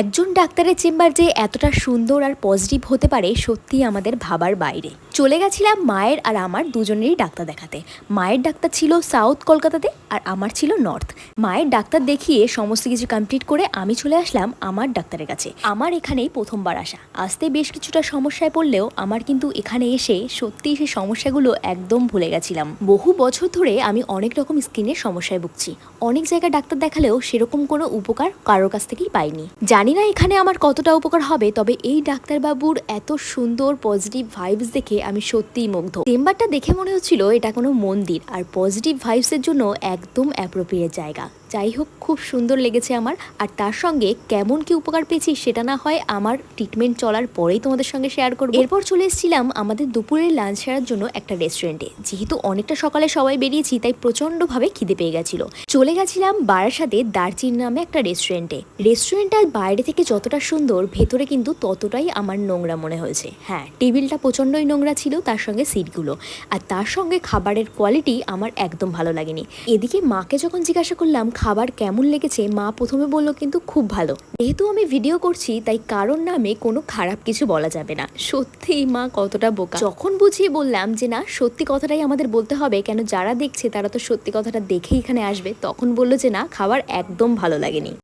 একজন ডাক্তারের চেম্বার যে এতটা সুন্দর আর পজিটিভ হতে পারে, সত্যি আমাদের ভাবার বাইরে। চলে গেছিলাম মায়ের আর আমার দুজনেরই ডাক্তার দেখাতে। মায়ের ডাক্তার ছিল সাউথ কলকাতাতে আর আমার ছিল নর্থ। মায়ের ডাক্তার দেখিয়ে সমস্ত কিছু কমপ্লিট করে আমি চলে আসলাম আমার ডাক্তারের কাছে। আমার এখানেই প্রথমবার আসা। আসতে বেশ কিছুটা সমস্যায় পড়লেও আমার কিন্তু এখানে এসে সত্যিই সেই সমস্যাগুলো একদম ভুলে গেছিলাম। বহু বছর ধরে আমি অনেক রকম স্কিনের সমস্যায় ভুগছি। অনেক জায়গায় ডাক্তার দেখালেও সেরকম কোনো উপকার কারোর কাছ থেকেই পাইনি। জানি না এখানে আমার কতটা উপকার হবে, তবে এই ডাক্তারবাবুর এত সুন্দর পজিটিভ ভাইবস দেখে আমি সত্যিই মুগ্ধ। চেম্বারটা দেখে মনে হচ্ছিল এটা কোনো মন্দির, আর পজিটিভ ভাইবসের জন্য একদম অ্যাপ্রোপ্রিয়েট জায়গা। যাই হোক খুব সুন্দর লেগেছে আমার। আর তার সঙ্গে কেমন কি উপকার পেয়েছি সেটা না হয় আমার ট্রিটমেন্ট চলার পরেই তোমাদের সঙ্গে শেয়ার করব। এরপর চলে এসেছিলাম আমাদের দুপুরের লাঞ্চ সারার জন্য একটা রেস্টুরেন্টে যেহেতু অনেকটা সকালে সবাই বেরিয়েছি, তাই প্রচণ্ডভাবে খিদে পেয়ে গেছিল। চলে গেছিলাম বারাসাতে দার্জিন নামে একটা রেস্টুরেন্টে রেস্টুরেন্টটা বাইরে থেকে যতটা সুন্দর, ভেতরে কিন্তু ততটাই আমার নোংরা মনে হয়েছে। হ্যাঁ টেবিলটা প্রচণ্ডই নোংরা ছিল, তার সঙ্গে সিটগুলো আর তার সঙ্গে খাবারের কোয়ালিটি আমার একদম ভালো লাগেনি। এদিকে মাকে যখন জিজ্ঞাসা করলাম খাবার কেমন লেগেছে, মা প্রথমে বলল, কিন্তু খুব ভালো। যেহেতু আমি ভিডিও করছি, তাই কারোর নামে কোনো খারাপ কিছু বলা যাবে না। সত্যিই মা কতটা বোকা। যখন বুঝিয়ে বললাম যে, না, সত্যি কথাটাই আমাদের বলতে হবে, কেন যারা দেখছে তারা তো সত্যি কথাটা দেখেই এখানে আসবে, তখন বলল যে, না, খাবার একদম ভালো লাগেনি।